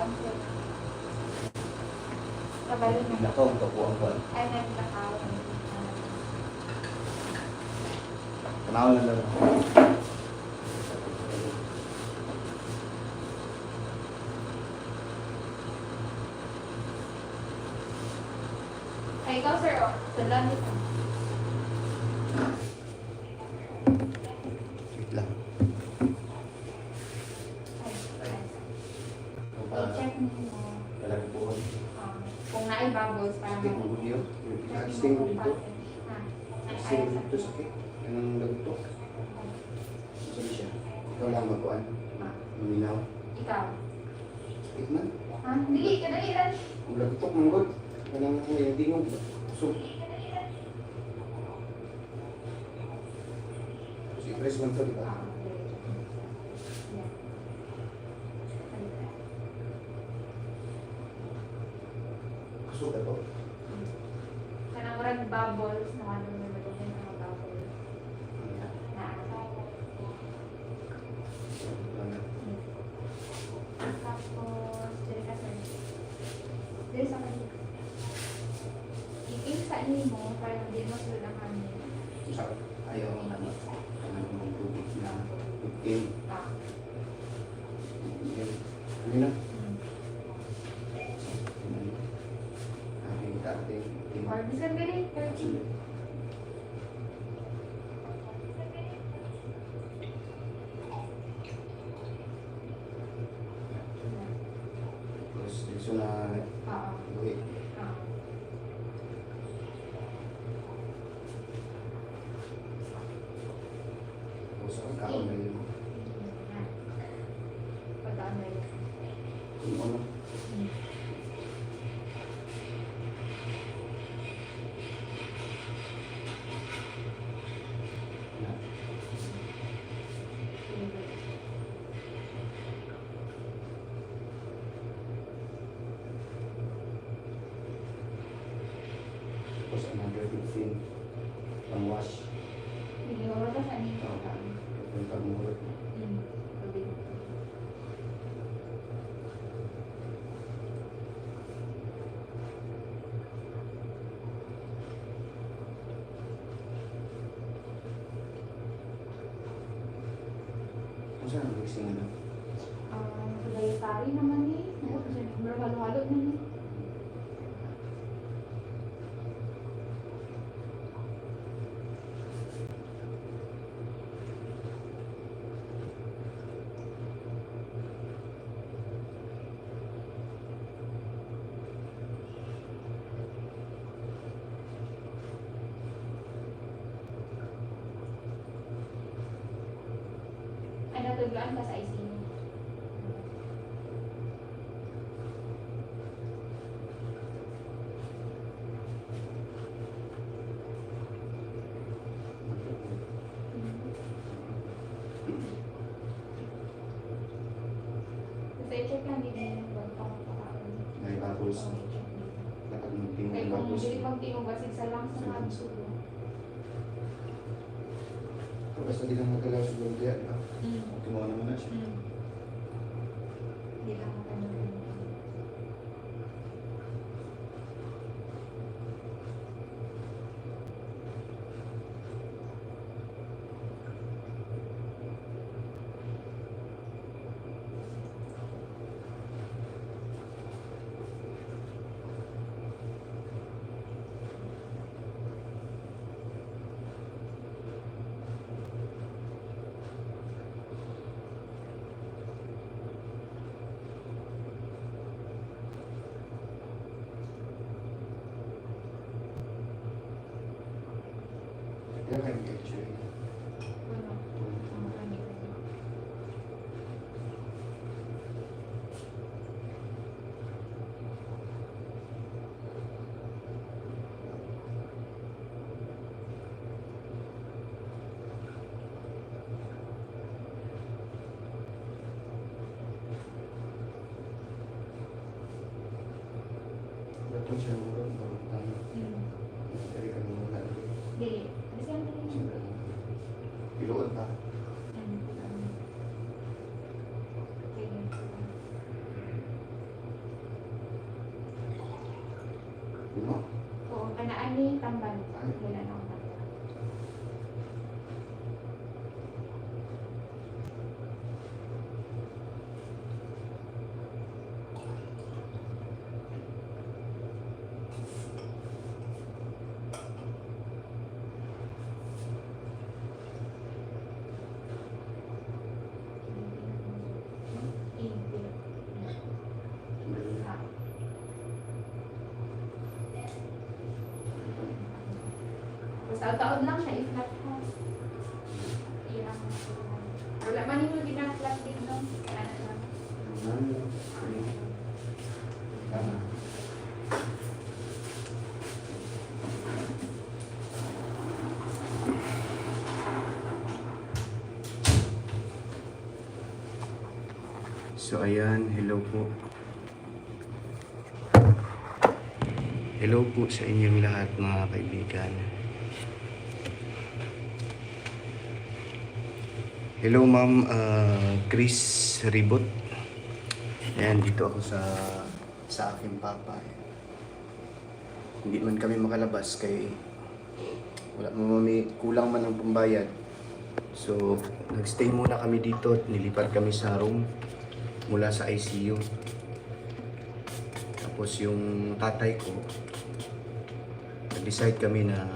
kaon sir. Kabalo na. Nako, ang kapuan ko. Ay, nagkakaon. Tanaw lang lang. Ay, ikaw sir, oh. Tulan ito. Wait lang. Ay, ay. Ah, mo. Ko po. um, kung na-bubbles, parang Stick mo ko niyo. Sting mo mo kung dito. Sting ay, mo dito sa cake. Yan ang lagutok. Sabi siya. Ikaw lang magkuhan. Ah, Luminaw. Ikaw. Stick man. Ha? Dili, kadali lang. Ang lagutok mong god. Yan ang yung tingog. So. Si press man to, di ba? Ah, okay. Yeah. Ka to. Kanang murag bubbles na ano may matugin mga bubbles. Na tapos dili ka sir. Dili sa kanila. Iking sa mo para hindi mo sulod ang kami. Ayaw ang ano. Ano mong tubig na itim. Ah. Ano na? mm. Aking dati. itim. Or bisan gali, 30. Terus dito na Oo. buhi. Oo. Tapos ang kaon na yun. Pagkaan na yun. Kung ano. na, Tapos another 15. Pang wash. Hindi mo wala sa nito. Mo. Sabi ko. Kung saan ang mixing ano? Um, dietary naman eh. Halo-halo na eh. Ay, natuglaan ka sa ICU. Kasi check lang din yung bantang pakaon. May bubbles. Oo, check din. Nakagunting Kaya ng kung bubbles. hindi pag tingog basig mga sulo. Tapos hindi lang magalaw sa buong kaya, di ba? Mm. Tumawa naman na siya. Mm. 也很有 là. Taon lang siya, i-flat ha. Iyan. Wala man yung ginaflat dito. Lang. Ano? Tama. So ayan, hello po. Hello po sa inyong lahat mga kaibigan. Hello ma'am ah, Chris Ribot. Ayan, dito ako sa sa aking papa. Hindi man kami makalabas kay wala mo may kulang man ang pambayad. So, nagstay muna kami dito at nilipat kami sa room mula sa ICU. Tapos yung tatay ko, nag-decide kami na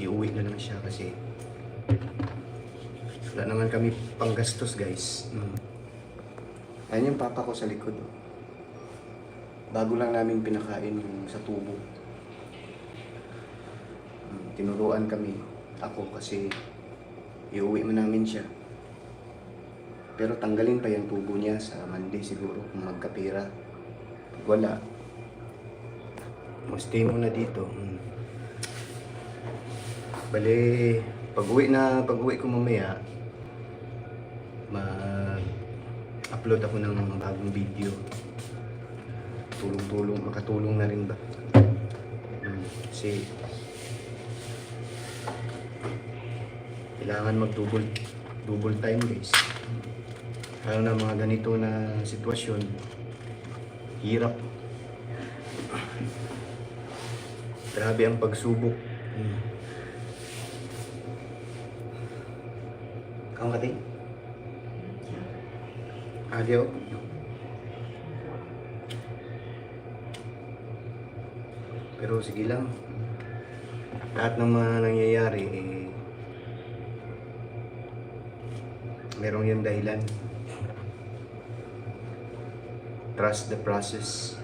iuwi na lang siya kasi wala naman kami panggastos guys. Mm. Ayan yung papa ko sa likod. oh. Bago lang namin pinakain yung sa tubo. Mm, Tinuruan kami. Ako kasi iuwi mo namin siya. Pero tanggalin pa yung tubo niya sa Monday siguro kung magkapira. Pag wala, stay muna dito. Mm. Bale, pag uwi na, pag uwi ko mamaya, mag-upload ako ng bagong video. Tulong-tulong, makatulong na rin ba? Hmm, kasi kailangan mag-double double time guys. Lalo na mga ganito na sitwasyon, hirap. Grabe ang pagsubok. Hmm. Kamu kating? Adiyo. Pero sige lang. Lahat ng mga nangyayari, eh, merong yung dahilan. Trust the process.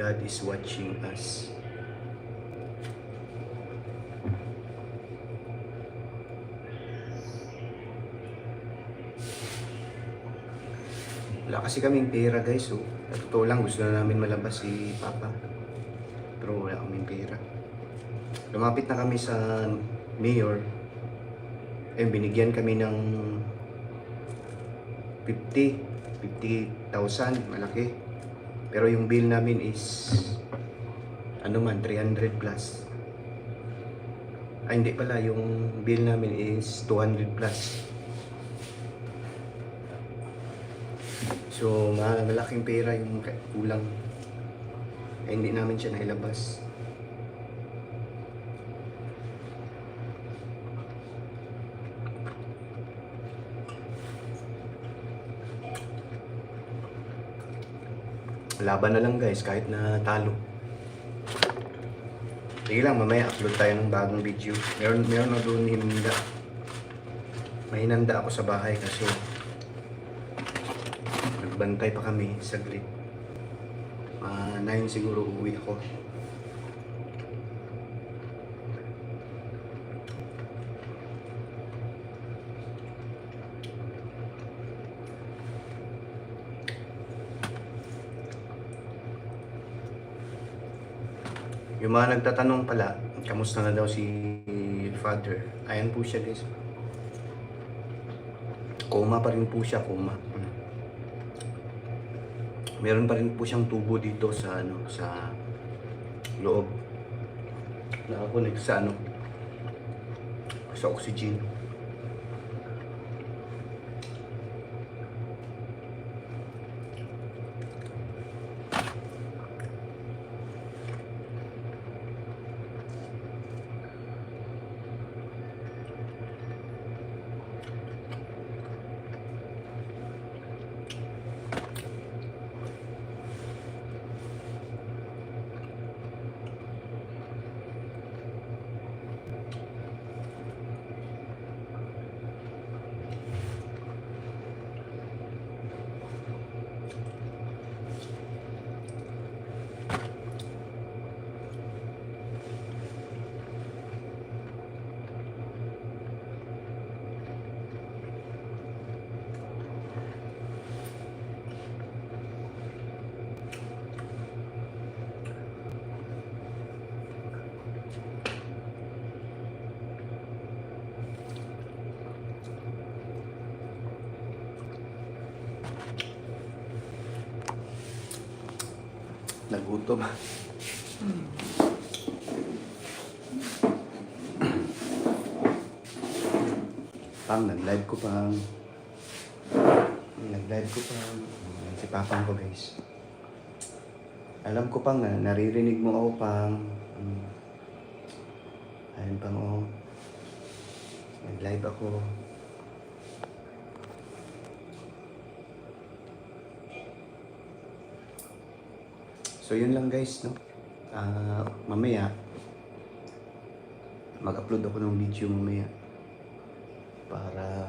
God is watching us. Wala kasi kaming pera guys, so sa totoo lang gusto na namin malabas si Papa. Pero wala kaming pera. Lumapit na kami sa mayor. Eh, binigyan kami ng 50, 50,000, malaki. Pero yung bill namin is ano man, 300 plus. Ay, hindi pala. Yung bill namin is 200 plus. So, ma- malaking pera yung kulang. Eh, hindi namin siya nailabas. Laban na lang guys, kahit na talo. Sige lang, mamaya upload tayo ng bagong video. Meron, meron na doon hinanda. May hinanda ako sa bahay kasi nagbantay pa kami saglit. Ah, 9 siguro uwi ako. Yung mga nagtatanong pala, kamusta na daw si father? Ayan po siya guys. Coma pa rin po siya, coma. Mm. Meron pa rin po siyang tubo dito sa ano, sa loob. Nakakonect sa ano, sa oxygen. Nagutom. Pang, nag-live ko pang. Nag-live ko pang. Ayan, Si Papang ko guys. Alam ko pang na naririnig mo ako pang. Mm. Ayun pang oh. Nag-live ako. So yun lang guys, no? Ah, mamaya mag-upload ako ng video mamaya para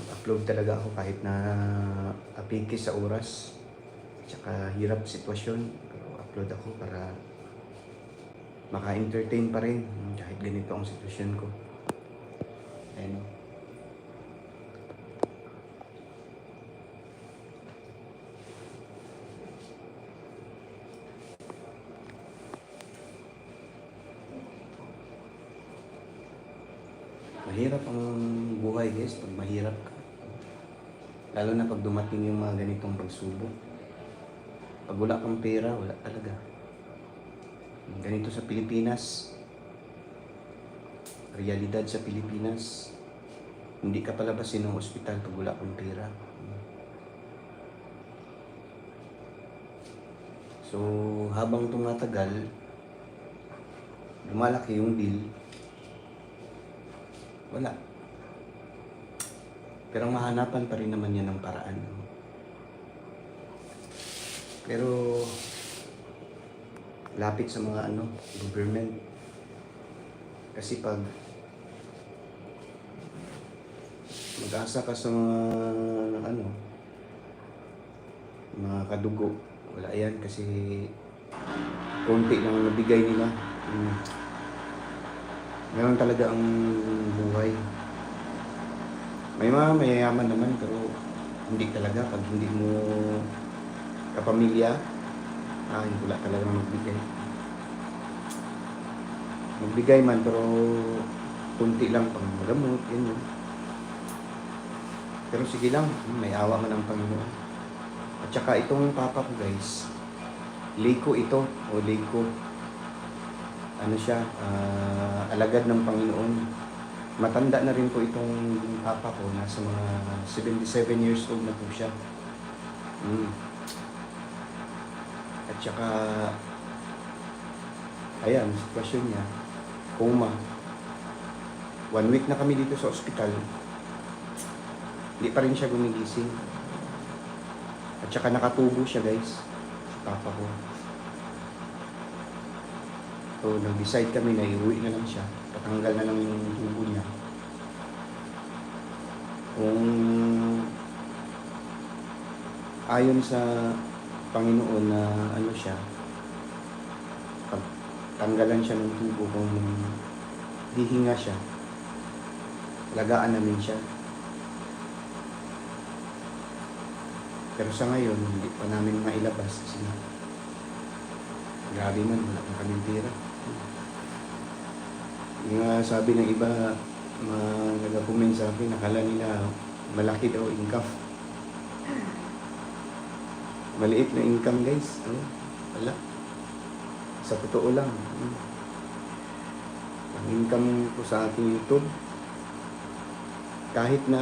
mag-upload talaga ako kahit na apiki sa oras tsaka hirap sitwasyon pero upload ako para maka-entertain pa rin kahit ganito ang sitwasyon ko ayun Mahirap ang guys pag mahirap ka. Lalo na pag dumating yung mga ganitong pagsubok. Pag wala kang pera, wala talaga. Ganito sa Pilipinas. Realidad sa Pilipinas. Hindi ka palabasin ng ospital pag wala kang pera. So, habang tumatagal, lumalaki yung bill, wala. Pero mahanapan pa rin naman yan ng paraan. Pero lapit sa mga ano, government. Kasi pag mag-asa ka sa mga ano, mga kadugo, wala yan kasi konti lang ang nabigay nila. Mm. Ganun talaga ang buhay. May mga mayayaman naman pero hindi talaga pag hindi mo kapamilya, ah, hindi wala talagang magbigay. Magbigay man pero kunti lang pang magamot, yun yun. Pero sige lang, may awa man ang Panginoon. At saka itong papa ko guys, Liko ito, o Liko ano siya, ah, alagad ng Panginoon. Matanda na rin po itong papa ko, nasa mga 77 years old na po siya. Mm. At saka, ayan, sitwasyon niya, coma. One week na kami dito sa ospital. Hindi pa rin siya gumigising. At saka nakatubo siya guys, si papa ko. So, nag-decide kami na iuwi na lang siya. Patanggal na lang yung tubo niya. Kung ayon sa Panginoon na ano siya, tanggalan siya ng tubo kung hihinga siya, lagaan namin siya. Pero sa ngayon, hindi pa namin mailabas kasi grabe man, wala pang kaming pera. Yung nga sabi ng iba, mga nag-comment sa akin, nakala nila malaki daw income. Maliit na income guys. Ano? Wala. Sa totoo lang. Hmm. Ang income ko sa aking YouTube, kahit na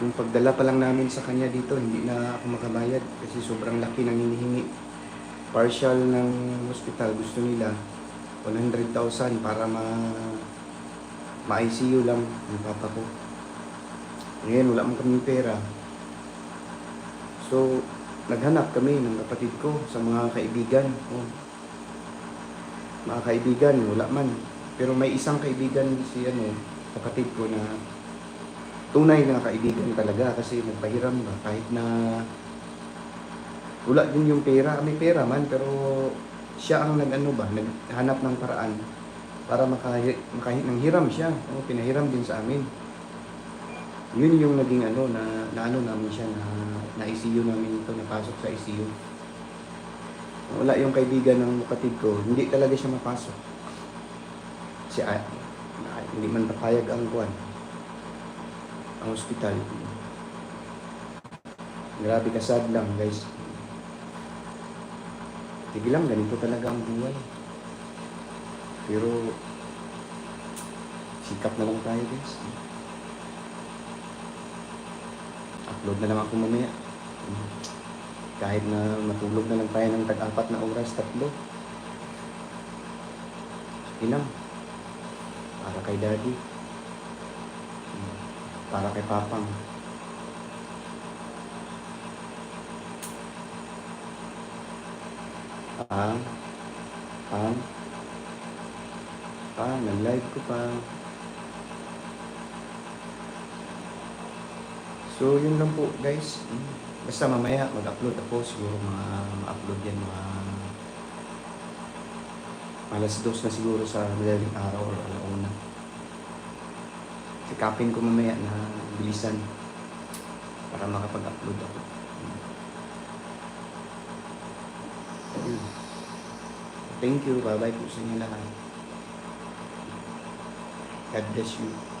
yung pagdala pa lang namin sa kanya dito, hindi na ako makabayad kasi sobrang laki ng hinihingi. Partial ng hospital, gusto nila 100,000 para ma ma-ICU lang ng papa ko. Ngayon, wala man kami pera. So, naghanap kami ng kapatid ko sa mga kaibigan. Oh. Mga kaibigan, wala man. Pero may isang kaibigan si ano, kapatid ko na tunay na kaibigan talaga kasi nagpahiram ba kahit na wala din yung pera, may pera man pero siya ang nag-ano ba, naghanap ng paraan para makahi, makahi ng hiram siya. O, pinahiram din sa amin. Yun yung naging ano na, na ano namin siya na na ICU namin ito, napasok sa ICU. Wala yung kaibigan ng kapatid ko, hindi talaga siya mapasok. Si hindi man papayag ang kuwan ang ospital. Grabe ka sad lang, guys. Sige lang, ganito talaga ang buhay. Pero, sikap na lang tayo, guys. Upload na lang ako mamaya. Kahit na matulog na lang tayo ng tag-apat na oras, tatlo. Sige lang. Para kay daddy. Para kay papang. Pang. Pang. Pang, nag-live ko pa. So, yun lang po guys. Basta mamaya mag-upload ako. Siguro mga ma-upload yan mga alas dos na siguro sa madaling araw or alauna. Sikapin ko mamaya na bilisan para makapag-upload ako. Ayun. Thank you. Bye-bye po sa inyo lahat. God bless you.